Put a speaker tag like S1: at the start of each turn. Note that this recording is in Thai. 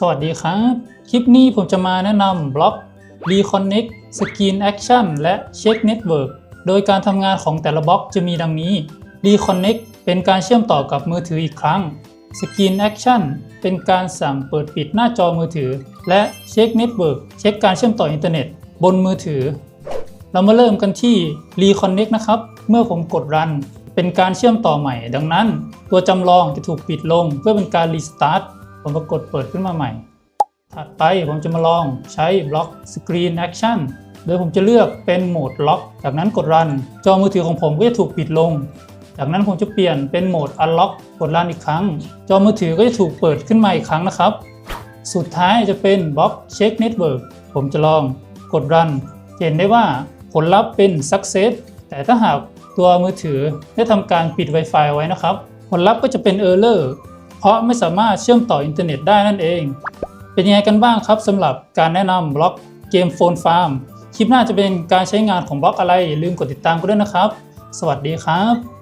S1: สวัสดีครับ คลิปนี้ผมจะมาแนะนำบล็อก Reconnect Screen Action และ Check Network โดยการทำงานของแต่ละบล็อกจะมีดังนี้ Reconnect เป็นการเชื่อมต่อกับมือถืออีกครั้ง Screen Action เป็นการสั่งเปิดปิดหน้าจอมือถือ และ Check Network เช็คการเชื่อมต่ออินเทอร์เน็ต บนมือถือ เรามาเริ่มกันที่ Reconnect นะครับ เมื่อผมกดรันเป็นการเชื่อมต่อใหม่ ดังนั้น ตัวจำลองจะถูกปิดลงเพื่อเป็นการ Restart ผมก็กดเปิดขึ้นมาใหม่ ถัดไปผมจะมาลองใช้บล็อก Screen Action โดยผมจะเลือกเป็นโหมดล็อก จากนั้นกดรัน จอมือถือของผมก็จะถูกปิดลง จากนั้นผมจะเปลี่ยนเป็นโหมด Unlock กดรันอีกครั้ง จอมือถือก็จะถูกเปิดขึ้นมาอีกครั้งนะครับ สุดท้ายจะเป็นบล็อก Check Network ผมจะลองกดรัน เห็นได้ว่าผลลัพธ์เป็น Success แต่ถ้าหากตัวมือถือได้ทำการปิด Wi-Fi ไว้นะครับ ผลลัพธ์ก็จะเป็น Error ราะไม่สามารถเชื่อมต่ออินเทอร์เน็ตได้นั่นเอง เป็นยังไงกันบ้างครับสำหรับการแนะนำบล็อกเกมโฟนฟาร์มคลิปหน้าจะเป็นการใช้งานของบล็อกอะไรอย่าลืมกดติดตามกันด้วยนะครับ สวัสดีครับ